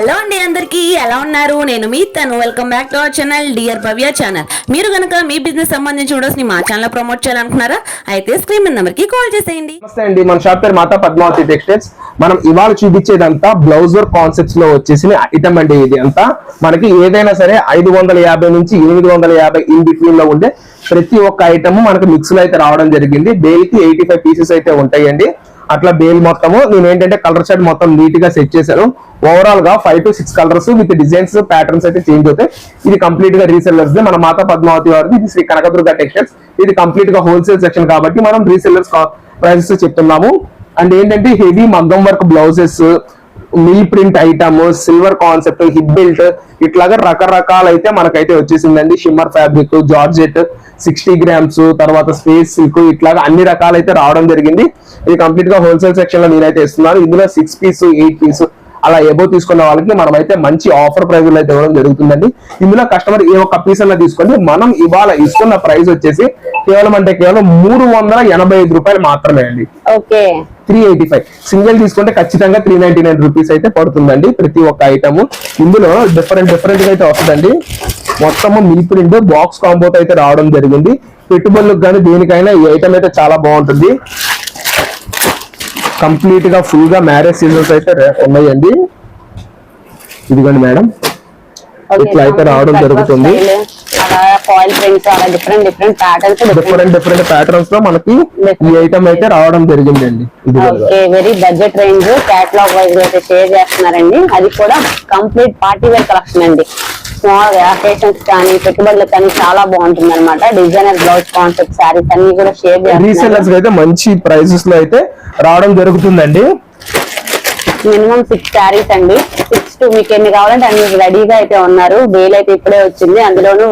Hello అండి అందరికీ ఎలా ఉన్నారు? నేను మీ తను. Welcome back to our channel dear Bhavya channel మీరు కనుక మీ బిజినెస్ సంబంధించి వీడియోస్ని మా ఛానల్ ప్రమోట్ చేయాలనుకున్నారా అయితే స్క్రీన్ నెంబర్కి కాల్ చేసేయండి. నమస్తే అండి. మన షాప్ పేరు మాతా పద్మావతి టెక్స్టైల్స్ మనం ఇవాళ చూపించేదంతా బ్లౌజ్ కాన్సెప్ట్స్లో వచ్చేసిన ఐటమ్ అండి ఇది అంతా. మనకి ఏదైనా సరే ఐదు వందల యాభై నుంచి ఎనిమిది వందల యాభై ఇన్ బిట్వీన్లో ఉండే ప్రతి ఒక్క ఐటమ్ మనకి మిక్స్లో అయితే రావడం జరిగింది. డైలీ ఎయిటీ ఫైవ్ పీసెస్ అయితే ఉంటాయండి. అట్లా బేల్ మొత్తము నేను ఏంటంటే కలర్ షర్ట్ మొత్తం నీట్గా సెట్ చేశాను. ఓవరాల్గా five to six colours with designs patterns అయితే చేంజ్ అవుతాయి. ఇది కంప్లీట్గా రీసెల్లర్స్ మన మాతా పద్మావతి వారిది ఇది శ్రీ కనకదుర్గ టెక్స్టైల్స్ ఇది కంప్లీట్గా హోల్సేల్ సెక్షన్ కాబట్టి మనం రీసెల్లర్స్ ప్రైసెస్ చెప్తున్నాము. అండ్ ఏంటంటే హెవీ మగ్గం work blouses mill print item silver concept hip belt ఇట్లాగా రకరకాలైతే మనకైతే వచ్చేసిందండి. Shimmer fabric georgette sixty grams తర్వాత స్పేస్ సిల్క్ ఇట్లాగా అన్ని రకాలైతే రావడం జరిగింది. ఇది కంప్లీట్గా హోల్సేల్ సెక్షన్లో నేనైతే ఇస్తున్నాను. ఇందులో సిక్స్ పీస్ ఎయిట్ పీస్ అలా ఎబో తీసుకున్న వాళ్ళకి మనం అయితే మంచి ఆఫర్ ప్రైస్ అయితే ఇవ్వడం జరుగుతుందండి. ఇందులో కస్టమర్ ఏ ఒక్క పీస్ అలా తీసుకోండి. మనం ఇవాళ ఇస్తున్న ప్రైస్ వచ్చేసి కేవలం అంటే కేవలం మూడు వందల ఎనభై ఐదు రూపాయలు మాత్రమే అండి. Okay. Three eighty five single తీసుకుంటే ఖచ్చితంగా త్రీ నైన్టీ నైన్ రూపీస్ అయితే పడుతుందండి ప్రతి ఒక్క ఐటమ్ ఇందులో డిఫరెంట్ డిఫరెంట్గా అయితే వస్తుందండి. మొత్తము మిల్ ప్రింట్ బాక్స్ కాంబోతో అయితే రావడం జరిగింది. పెట్టుబడులకు కానీ దేనికైనా ఈ ఐటమ్ అయితే చాలా బాగుంటుంది. కంప్లీట్గా ఫుల్గా మ్యారేజ్ సీజన్స్ అయితే ఉన్నాయండి. ఇదిగోండి మేడం. ఇట్లా అయితే రావడం జరుగుతుంది. డిఫరెంట్ డిఫరెంట్ ప్యాటర్న్స్లో మనకి ఈ ఐటమ్ అయితే రావడం జరిగిందండి. ఇది okay very budget range catalogue wise అయితే షేర్ చేస్తున్నారండి. అది కూడా కంప్లీట్ పార్టీ వేర్ కలెక్షన్ అండి. స్మాల్ అకేషన్స్ కానీ పెట్టుబడులకు కానీ చాలా బాగుంటుంది అనమాట డిజైనర్ బ్లౌజ్ కాన్సెప్ట్ శారీస్ అన్ని కూడా షేర్ రీసెల్లర్స్ అయితే మంచి ప్రైసెస్లో అయితే రావడం జరుగుతుందండి. మినిమం సిక్స్ శారీస్ అండి. సిక్స్ టు మీకు ఎన్ని కావాలంటే అన్ని రెడీగా అయితే ఉన్నారు. బేల్ అయితే ఇప్పుడే వచ్చింది. అందులోనూ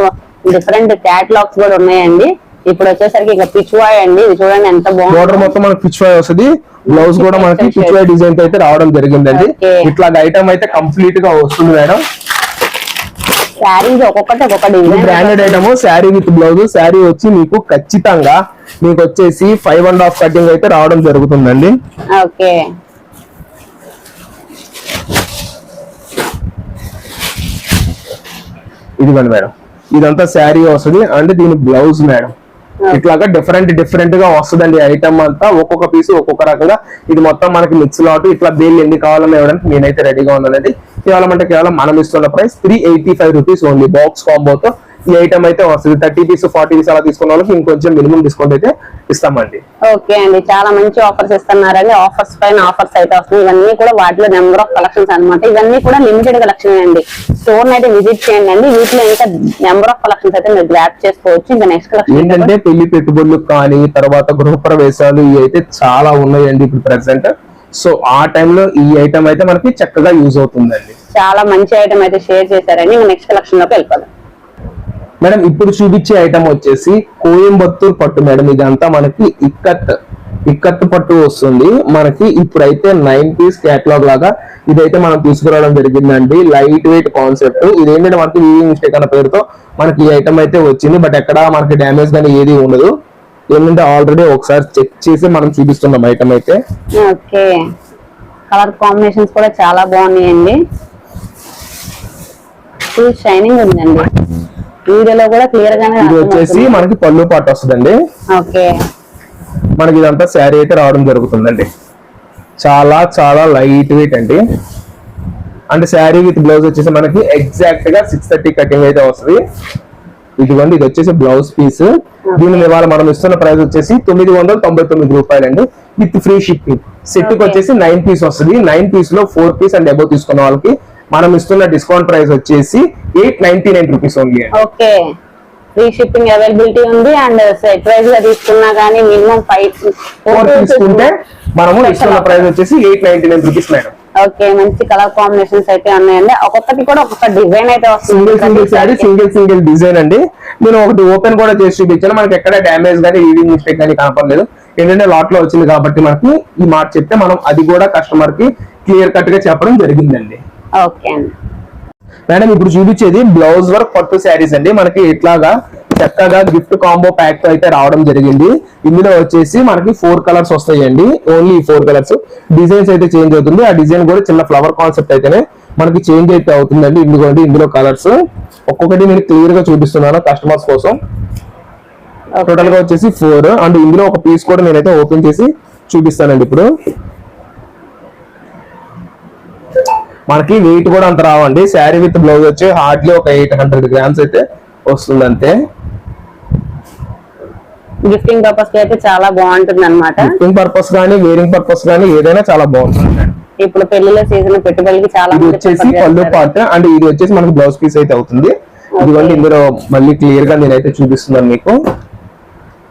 డిఫరెంట్ క్యాటలాగ్స్ కూడా ఉన్నాయండి. ఇప్పుడు వచ్చేసరికి ఇంకా పిచ్వాయ్ అండి. ఇది చూడండి ఎంత బోర్డర్ బాగుంది మొత్తం మనకి పిచ్ వై వస్తుంది. బ్లౌజ్ కూడా మనకి పిచ్ వై డిజైన్ అయితే రావడం జరిగిందండి. ఇట్లా ఐటమ్ అయితే కంప్లీట్గా వస్తుంది మేడం. శారీస్ ఒక్కొక్కటి ఒక్కొక్క ఇది design branded item sari with blouse sari వచ్చి మీకు ఖచ్చితంగా మీకు వచ్చేసి ఫైవ్ అండ్ హాఫ్ కటింగ్ అయితే రావడం జరుగుతుందండి. ఓకే. ఇదిగోండి మేడం. ఇదంతా శారీ వస్తుంది అండ్ దీని బ్లౌజ్ మేడం. ఇట్లాగా డిఫరెంట్ డిఫరెంట్గా వస్తుందండి ఐటమ్ అంతా. ఒక్కొక్క పీస్ ఒక్కొక్క రకంగా. ఇది మొత్తం మనకి మిక్స్ లాట్ ఇట్లా బిల్ ఎన్ని కావాలని ఇవ్వడానికి నేనైతే రెడీగా ఉన్నానండి. కేవలం అంటే కేవలం మనం ఇస్తున్న price three eighty five rupees only box కాంబోతో ఈ ఐటమ్ అయితే వస్తుంది. థర్టీ పీస్ ఫార్టీ పీస్ అలా తీసుకున్న వాళ్ళకి ఇంకొంచెం మినిమం డిస్కౌంట్ అయితే ఇస్తామండి. ఓకే అండి. చాలా మంచి ఆఫర్స్ ఇస్తున్నారండి. ఆఫర్స్ పైన ఆఫర్స్ అయితే వస్తున్నాయి. ఇవన్నీ కూడా వాటిలో నెంబర్ ఆఫ్ కలెక్షన్స్ అన్నమాట. ఇవన్నీ కూడా లిమిటెడ్ కలెక్షన్ అండి. స్టోర్ అయితే విజిట్ చేయండి అండి. వీటిలో ఇంకా నెంబర్ ఆఫ్ కలెక్షన్స్ అయితే మీరు గ్రాప్ చేసుకోవచ్చు. ఇంకా నెక్స్ట్ ఏంటంటే కలెక్షన్ పెళ్ళి పెట్టుబడులు కానీ తర్వాత గృహప్రవేశాలు ఇవి అయితే చాలా ఉన్నాయండి ఇప్పుడు ప్రెసెంట్ సో ఆ టైంలో ఈ ఐటమ్ అయితే మనకి చక్కగా యూజ్ అవుతుందండి. చాలా మంచి ఐటమ్ అయితే షేర్ చేశారండి ఇంకా నెక్స్ట్ కలెక్షన్లోకి వెళ్ళిపోదాం. మేడం ఇప్పుడు చూపించే ఐటమ్ వచ్చేసి కోయంబత్తూర్ పట్టు మేడం. ఇదంతా మనకి ఇక్కత్ ఇక్కత్ పట్టు వస్తుంది. మనకి ఇప్పుడైతే నైన్ పీస్ కేటలాగ్ లాగా ఇదైతే మనం తీసుకురావడం జరిగిందండి. లైట్ వెయిట్ కాన్సెప్ట్ ఇది ఏంటంటే మనకి వీవింగ్ మిస్టేక్ అన్న పేరుతో మనకి ఈ ఐటమ్ అయితే వచ్చింది. బట్ ఎక్కడ మనకి డ్యామేజ్ కానీ ఏది ఉండదు. ఏంటంటే ఆల్రెడీ ఒకసారి చెక్ చేసి మనం చూపిస్తున్నాం ఐటమ్ అయితే. ఓకే కలర్ కాంబినేషన్స్ కూడా చాలా బాగున్నాయండి. ఫుల్ షైనింగ్ ఉందండి. వీడియోలో కూడా క్లియర్ గానే ఇది వచ్చేసి. మనకి పళ్ళు పాటు వస్తుందండి. ఓకే. మనకి ఇదంతా శారీ అయితే రావడం జరుగుతుందండి. చాలా చాలా లైట్ వెయిట్ అండి. అంటే శారీ విత్ బ్లౌజ్ వచ్చేసి మనకి ఎగ్జాక్ట్గా సిక్స్ థర్టీ కటింగ్ అయితే వస్తుంది. ఇదిగోండి ఇది వచ్చేసి బ్లౌజ్ పీస్ దీని ఇవాళ మనం ఇస్తున్న ప్రైస్ వచ్చేసి తొమ్మిది వందల తొంభై తొమ్మిది రూపాయలండి. విత్ ఫ్రీ షిప్పింగ్ సెట్కి. వచ్చేసి నైన్ పీస్ వస్తుంది. నైన్ పీస్లో ఫోర్ పీస్ అండ్ అబౌవ్ తీసుకున్న వాళ్ళకి మనం ఇస్తున్న డిస్కౌంట్ ప్రైస్ వచ్చేసి eight ninety nine rupees only okay. Free shipping availability ఉంది అండ్ సెట్ వైజ్గా తీసుకున్నా గానీ మినిమం ఫైవ్ ఫోర్ తీసుకుంటే మనము ఇస్తున్న ప్రైస్ వచ్చేసి eight ninety nine rupees madam. Okay మంచి కలర్ కాంబినేషన్స్ అయితే ఉన్నాయండి. ఒక్కొక్కటి కూడా ఒక్కొక్క డిజైన్ అయితే వస్తుంది. Single single single single design అండి. నేను ఒకటి ఓపెన్ కూడా చేసి చూపించాను. మనకి ఎక్కడ డ్యామేజ్ కానీ ఈవింగ్ మిస్టేక్ కానీ కనపడలేదు. ఏంటంటే లాట్లో వచ్చింది కాబట్టి మనకి ఈ మాట చెప్తే మనం అది కూడా కస్టమర్కి క్లియర్ కట్గా చెప్పడం జరిగిందండి. ఓకే అండి. మేడం ఇప్పుడు చూపించేది బ్లౌజ్ వర్క్ పట్టు శారీస్ అండి. మనకి ఇట్లాగా చక్కగా గిఫ్ట్ కాంబో ప్యాక్తో అయితే రావడం జరిగింది. ఇందులో వచ్చేసి మనకి ఫోర్ కలర్స్ వస్తాయండి. Only four colours. డిజైన్స్ అయితే చేంజ్ అవుతుంది. ఆ డిజైన్ కూడా చిన్న ఫ్లవర్ కాన్సెప్ట్ అయితేనే మనకి చేంజ్ అయితే అవుతుందండి. ఇందుకోండి ఇందులో కలర్స్. ఒక్కొక్కటి నేను క్లియర్గా చూపిస్తున్నాను కస్టమర్స్ కోసం. టోటల్గా వచ్చేసి ఫోర్ అండ్ ఇందులో ఒక పీస్ కూడా నేనైతే ఓపెన్ చేసి చూపిస్తానండి ఇప్పుడు. మనకి వెయిట్ కూడా అంత రావండి. శారీ విత్ బ్లౌజ్ వచ్చి హార్డ్లీ ఒక ఎయిట్ హండ్రెడ్ గ్రామ్స్ అయితే వస్తుంది అంతే గిఫ్టింగ్ పర్పస్కి అయితే చాలా బాగుంటుంది అనమాట గిఫ్టింగ్ పర్పస్ కానీ వేరింగ్ పర్పస్ కానీ ఏదైనా చాలా బాగుంటుంది. ఇప్పుడు పెళ్ళిళ్ళ సీజన్ పెట్టుబడికి చాలా వచ్చేసి పళ్ళు. పార్ట్ అండ్ ఇది వచ్చేసి మనకి బ్లౌజ్ పీస్ అయితే అవుతుంది. ఇదిగోండి ఇందులో మళ్ళీ క్లియర్గా నేనైతే చూపిస్తున్నాను మీకు.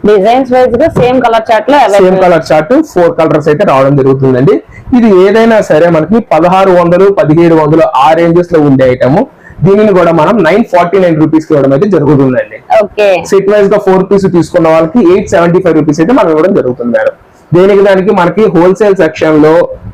డిజైన్స్ వైజ్గా సేమ్ కలర్ చార్ట్లో same colour chart four colours అయితే రావడం జరుగుతుందండి. ఇది ఏదైనా సరే మనకి పదహారు వందలు పదిహేడు వందలు ఆ రేంజెస్లో ఉండే ఐటమ్ దీనిని కూడా మనం నైన్ ఫార్టీ నైన్ రూపీస్కి ఇవ్వడం అయితే జరుగుతుందండి. ఓకే సెట్ వైజ్గా ఫోర్ పీస్ తీసుకున్న వాళ్ళకి ఎయిట్ సెవెంటీ ఫైవ్ రూపీస్ అయితే మనం ఇవ్వడం జరుగుతుంది మేడం దేనికి దానికి మనకి హోల్సేల్ సెక్షన్లో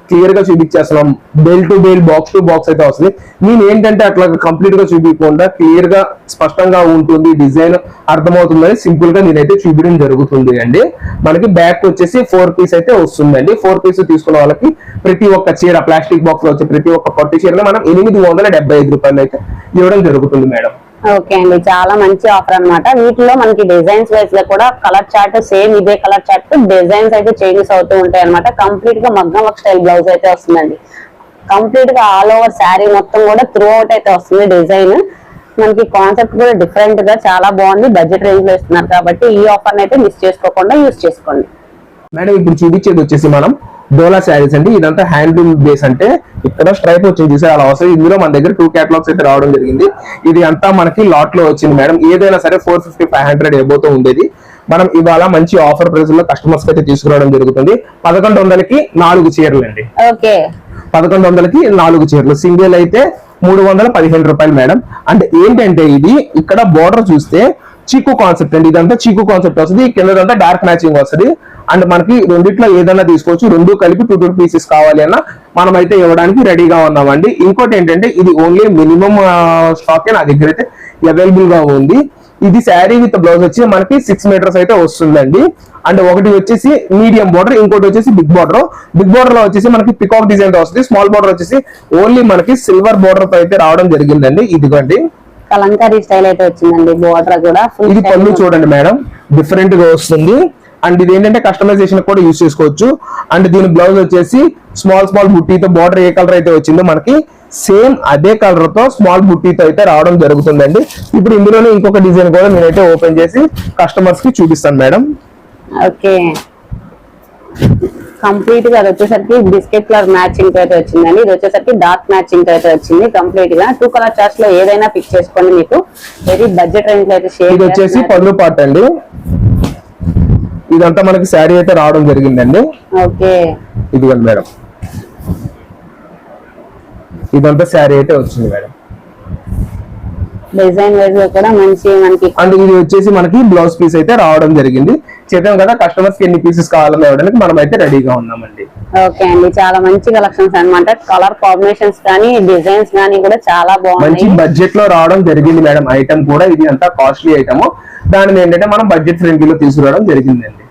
క్లియర్గా చూపించేస్తున్నాం. Bell to bell box to box అయితే వస్తుంది. నేను ఏంటంటే అట్లా కంప్లీట్గా చూపించకుండా క్లియర్గా స్పష్టంగా ఉంటుంది డిజైన్ అర్థమవుతుందని సింపుల్గా నేనైతే చూపించడం జరుగుతుంది అండి. మనకి బ్యాక్ వచ్చేసి ఫోర్ పీస్ అయితే వస్తుందండి. ఫోర్ పీస్ తీసుకున్న వాళ్ళకి ప్రతి ఒక్క చీర ప్లాస్టిక్ బాక్స్లో వచ్చే ప్రతి ఒక్క పట్టు చీరలో మనం ఎనిమిది వందల డెబ్బై ఐదు రూపాయలు అయితే ఇవ్వడం జరుగుతుంది మేడం. ఓకే అండి చాలా మంచి ఆఫర్ అనమాట వీటిలో మనకి డిజైన్స్ వైజ్లో కూడా కలర్ చార్ట్ సేమ్ ఇదే కలర్ చార్ట్ డిజైన్స్ అయితే చేంజెస్ అవుతూ ఉంటాయి అనమాట కంప్లీట్గా మగ్గం వర్క్ స్టైల్ బ్లౌజ్ అయితే వస్తుందండి. కంప్లీట్గా ఆల్ ఓవర్ శారీ మొత్తం కూడా త్రూ అవుట్ అయితే వస్తుంది డిజైన్ మనకి కాన్సెప్ట్ కూడా డిఫరెంట్గా చాలా బాగుంది. బడ్జెట్ రేంజ్లో ఇస్తున్నారు కాబట్టి ఈ ఆఫర్ అయితే మిస్ చేసుకోకుండా యూస్ చేసుకోండి. మేడం ఇప్పుడు చూపించేది వచ్చేసి మనం డోలా శారీస్ అండి. ఇదంతా హ్యాండ్లూమ్ బేస్ అంటే ఇక్కడ స్ట్రైప్ వచ్చింది చూసారు? అలా వస్తుంది ఇందులో మన దగ్గర టూ క్యాటలాగ్స్ అయితే రావడం జరిగింది. ఇది అంతా మనకి లాట్లో వచ్చింది మేడం. ఏదైనా సరే ఫోర్ ఫిఫ్టీ ఫైవ్ హండ్రెడ్ ఎబోతో ఉండేది. మనం ఇవాళ మంచి ఆఫర్ ప్రైస్లో కస్టమర్స్ అయితే తీసుకురావడం జరుగుతుంది. పదకొండు వందలకి నాలుగు చీరలు అండి. ఓకే. పదకొండు వందలకి నాలుగు చీరలు. సింగిల్ అయితే మూడు వందల పదిహేను రూపాయలు మేడం. అంటే ఏంటంటే ఇది? ఇక్కడ బోర్డర్ చూస్తే చీకు కాన్సెప్ట్ అండి. ఇదంతా చీకు కాన్సెప్ట్ వస్తుంది. కిందదంతా డార్క్ మ్యాచింగ్ వస్తుంది. అండ్ మనకి రెండిట్లో ఏదైనా తీసుకోవచ్చు. రెండు కలిపి టూ టూ పీసెస్ కావాలి అన్న మనం అయితే ఇవ్వడానికి రెడీగా ఉన్నామండి. ఇంకోటి ఏంటంటే ఇది ఓన్లీ మినిమం స్టాక్ నా దగ్గర అయితే అవైలబుల్గా ఉంది. ఇది శారీ విత్ బ్లౌజ్ వచ్చి మనకి సిక్స్ మీటర్స్ అయితే వస్తుందండి. అండ్ ఒకటి వచ్చేసి మీడియం బోర్డర్ ఇంకోటి వచ్చేసి బిగ్ బోర్డర్ బిగ్ బోర్డర్లో వచ్చేసి మనకి పికాక్ డిజైన్తో వస్తుంది. స్మాల్ బోర్డర్ వచ్చేసి ఓన్లీ మనకి సిల్వర్ బోర్డర్తో అయితే రావడం జరిగిందండి. ఇదిగోండి. కలంకారీ స్టైల్ అయితే వచ్చిందండి. బోర్డర్ కూడా ఇది పళ్ళు. చూడండి మేడం. డిఫరెంట్గా వస్తుంది. అండ్ ఇది ఏంటంటే కస్టమైజేషన్ కూడా యూజ్ చేసుకోవచ్చు. అండ్ దీని బ్లౌజ్ వచ్చేసి స్మాల్ స్మాల్ బుట్టీతో బార్డర్ ఏ కలర్ అయితే వచ్చిందో మనకి సేమ్ అదే కలర్తో స్మాల్ బుట్టీతో అయితే రావడం జరుగుతుందండి. ఇప్పుడు ఇందులోనే ఇంకొక డిజైన్ కూడా నేనైతే ఓపెన్ చేసి కస్టమర్స్కి చూపిస్తాను మేడం. ఓకే. కంప్లీట్గా అది వచ్చేసరికి బిస్కెట్ కలర్ మ్యాచింగ్ అయితే వచ్చిందండి. ఇది వచ్చేసరికి డార్క్ మ్యాచింగ్ అయితే వచ్చింది కంప్లీట్గా. టూ కలర్ చార్ట్స్లో ఏదైనా పిక్ చేసుకోండి మీకు. వెరీ బడ్జెట్ రేంజ్లో అయితే షేర్ ఇది వచ్చేసి పళ్ళు పాట అండి. ఇదంతా మనకి శారీ అయితే రావడం జరిగిందండి. ఓకే. ఇదిగోండి మేడం. ఇదంతా శారీ అయితే వచ్చింది మేడం. డిజైన్ వైజ్గా కూడా మంచి మనకి అండ్ ఇది వచ్చేసి మనకి బ్లౌజ్ పీస్ అయితే రావడం జరిగింది. చెప్పాం కదా కస్టమర్స్కి ఎన్ని పీసెస్ కావాలని ఇవ్వడానికి మనం అయితే రెడీగా ఉన్నామండి. ఓకే అండి. చాలా మంచి కలెక్షన్స్ అన్నమాట. కలర్ కాంబినేషన్స్ కానీ డిజైన్స్ కానీ కూడా చాలా మంచి బాగున్నాయి బడ్జెట్లో రావడం జరిగింది మేడం. ఐటమ్ కూడా ఇది అంతా కాస్ట్లీ ఐటమ్ దానిని ఏంటంటే మనం బడ్జెట్ ఫ్రెండ్లీలో తీసుకురావడం జరిగిందండి.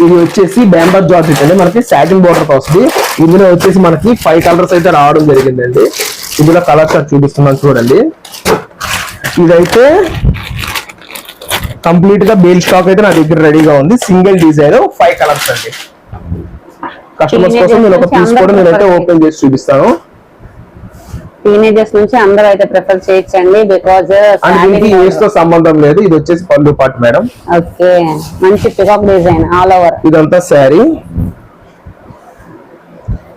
ఇది వచ్చేసి బ్యాంబర్ జార్జెట్ అండి. మనకి సాటిన్ బోర్డర్ వస్తుంది. ఇందులో వచ్చేసి మనకి ఫైవ్ కలర్స్ అయితే రావడం జరిగిందండి. ఇందులో కలర్స్ చూపిస్తున్నాను చూడండి. ఇదైతే కంప్లీట్గా బేల్ స్టాక్ అయితే నా దగ్గర రెడీగా ఉంది. సింగిల్ డిజైన్ ఫైవ్ కలర్స్ అండి. కస్టమర్స్ కోసం నేను ఒక పీస్ కూడా నేనైతే ఓపెన్ చేసి చూపిస్తాను. టీనేజర్స్ నుంచి అందరూ అయితే ప్రిఫర్ చేయొచ్చండి బికాజ్ దీనికి ఏజ్తో సంబంధం లేదు. ఇది వచ్చేసి పళ్ళు పాటు మేడం. ఓకే మంచి పికాక్ డిజైన్ ఆల్ ఓవర్ ఇదంతా శారీ.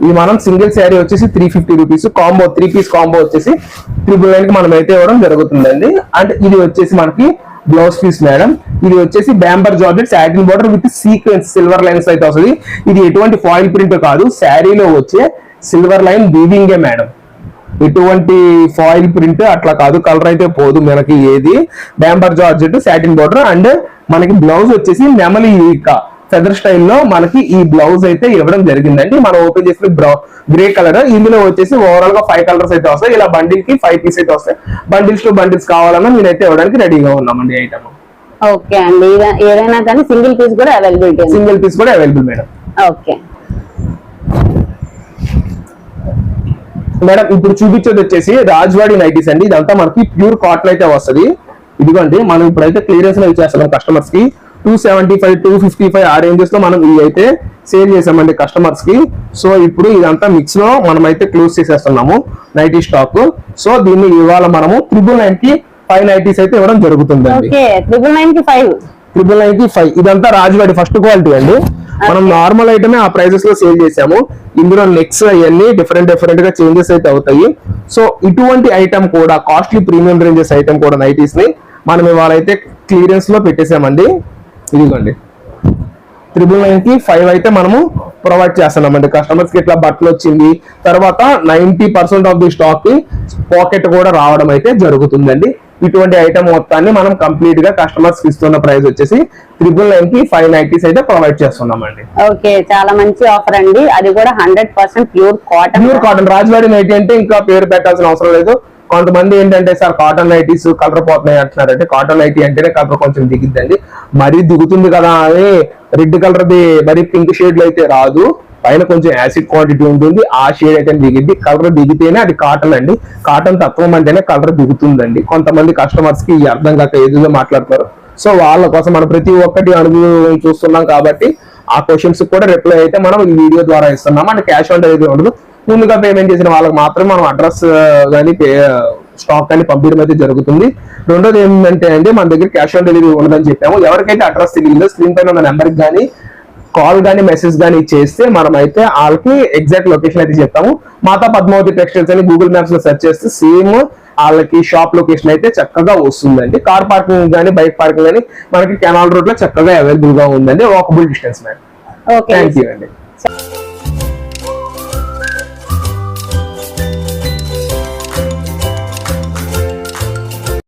ఇది మనం సింగిల్ శారీ వచ్చేసి three fifty rupees combo three piece combo వచ్చేసి ట్రిపుల్ నైన్కి మనం అయితే ఇవ్వడం జరుగుతుందండి. అండ్ ఇది వచ్చేసి మనకి బ్లౌజ్ పీస్ మేడం ఇది వచ్చేసి bamber georgette satin border with sequence silver lines అయితే వస్తుంది. ఇది ఎటువంటి ఫాయిల్ ప్రింట్ కాదు. శారీలో వచ్చే సిల్వర్ లైన్ వీవింగే మేడం ఎటువంటి ఫాయిల్ ప్రింట్ అట్లా కాదు కలర్ అయితే పోదు మనకి ఏది. Bamber georgette satin border and మనకి బ్లౌజ్ వచ్చేసి నెమలి ఫెదర్ స్టైల్లో మనకి ఈ బ్లౌజ్ అయితే ఇవ్వడం జరిగిందండి. మనం ఓపెన్ చేసిన బ్రౌ గ్రే కలర్ ఇందులో వచ్చేసి ఓవరాల్గా ఫైవ్ కలర్స్ అయితే వస్తాయి. ఇలా బండిల్కి ఫైవ్ పీస్ అయితే వస్తాయి. బండిల్స్ టు బండిల్స్ కావాలన్నా నేనైతే ఇవ్వడానికి రెడీగా ఉన్నామండి ఐటమ్ ఓకే అండి. ఏదైనా కానీ సింగిల్ పీస్ కూడా అవైలబిలిటీ సింగిల్ పీస్ కూడా అవైలబుల్ మేడం ఓకే మేడం ఇప్పుడు చూపించేది వచ్చేసి రాజ్వాడి నైటీస్ అండి. ఇదంతా మనకి ప్యూర్ కాటన్ అయితే వస్తది. ఇదిగోండి మనం ఇప్పుడైతే క్లియరెన్స్లో ఇచ్చేస్తున్నాం కస్టమర్స్కి. Two seventy five two fifty five ఆ రేంజెస్లో మనం ఇవి అయితే సేల్ చేసామండి కస్టమర్స్కి. సో ఇప్పుడు ఇదంతా మిక్స్లో మనం అయితే క్లోజ్ చేసేస్తున్నాము నైటీ స్టాక్. సో దీన్ని ఇవాళ మనము త్రిబుల్ నైన్కి ఫైవ్ నైటీస్ అయితే ఇవ్వడం నైన్కి ఫైవ్ ట్రిపుల్ నైన్కి ఫైవ్ ఇదంతా రాజవాడి ఫస్ట్ క్వాలిటీ అండి. మనం నార్మల్ ఐటమే ఆ ప్రైజెస్లో సేల్ చేసాము. ఇందులో నెక్స్ అవన్నీ డిఫరెంట్ డిఫరెంట్గా చేంజెస్ అయితే అవుతాయి. సో ఇటువంటి ఐటమ్ కూడా కాస్ట్లీ ప్రీమియం రేంజెస్ ఐటమ్ కూడా నైటీస్ని మనం ఇవాళ అయితే క్లియరెన్స్లో పెట్టేసామండి. ఇదిగోండి. త్రిబుల్ నైన్కి ఫైవ్ అయితే మనము ప్రొవైడ్ చేస్తున్నామండి. కస్టమర్స్కి ఇట్లా బట్టలు వచ్చింది? తర్వాత నైన్టీ పర్సెంట్ ఆఫ్ ది స్టాక్కి పాకెట్ కూడా రావడం అయితే జరుగుతుందండి. ఇటువంటి ఐటమ్ మొత్తాన్ని మనం కంప్లీట్గా కస్టమర్స్కి ఇస్తున్న ప్రైస్ వచ్చేసి త్రిబుల్ నైన్కి ఫైవ్ నైన్టీస్ అయితే ప్రొవైడ్ చేస్తున్నామండి. ఓకే చాలా మంచి ఆఫర్ అండి. అది కూడా hundred percent pure cotton pure cotton Rajwadi nightie అంటే ఇంకా పేరు పెట్టాల్సిన అవసరం లేదు. కొంతమంది ఏంటంటే సార్ కాటన్ నైటీస్ కలర్ పోతున్నాయి అంటున్నారు అంటే కాటన్ నైటీ అంటేనే కలర్ కొంచెం దిగిద్దండి. మరీ దిగుతుంది కదా అని రెడ్ కలర్ ది మరీ పింక్ షేడ్లో అయితే రాదు. పైన కొంచెం యాసిడ్ క్వాంటిటీ ఉంటుంది. ఆ షేడ్ అయితే దిగింది. కలర్ దిగితేనే అది కాటన్ అండి. కాటన్ తత్వం అంటేనే కలర్ దిగుతుందండి. కొంతమంది కస్టమర్స్కి అర్థం కాక ఏదో మాట్లాడతారు సో వాళ్ళ కోసం మనం ప్రతి ఒక్కటి అనుభవం చూస్తున్నాం కాబట్టి ఆ క్వశ్చన్స్ కూడా రిప్లై అయితే మనం ఈ వీడియో ద్వారా ఇస్తున్నాం. అంటే క్యాష్ ఆన్ డెలివరీ ఉండదు. ముందుగా పేమెంట్ చేసిన వాళ్ళకి మాత్రం మనం అడ్రస్ కానీ స్టాక్ కానీ పంపించడం అయితే జరుగుతుంది. రెండోది ఏంటంటే అండి మన దగ్గర క్యాష్ ఆన్ డెలివరీ ఉండదని చెప్పాము. ఎవరికైతే అడ్రస్ తెలియదో స్క్రీన్ పైన ఉన్న నెంబర్కి కానీ కాల్ కానీ మెసేజ్ కానీ చేస్తే మనం అయితే వాళ్ళకి ఎగ్జాక్ట్ లొకేషన్ అయితే చెప్తాము. మాతా పద్మావతి టెక్స్టైల్స్ అని గూగుల్ మ్యాప్స్లో సెర్చ్ చేస్తే సేమ్ వాళ్ళకి షాప్ లొకేషన్ అయితే చక్కగా వస్తుందండి. కార్ పార్కింగ్ కానీ బైక్ పార్కింగ్ కానీ మనకి కెనాల్ రోడ్లో చక్కగా అవైలబుల్గా ఉందండి. Walkable distance ma'am okay thank you అండి.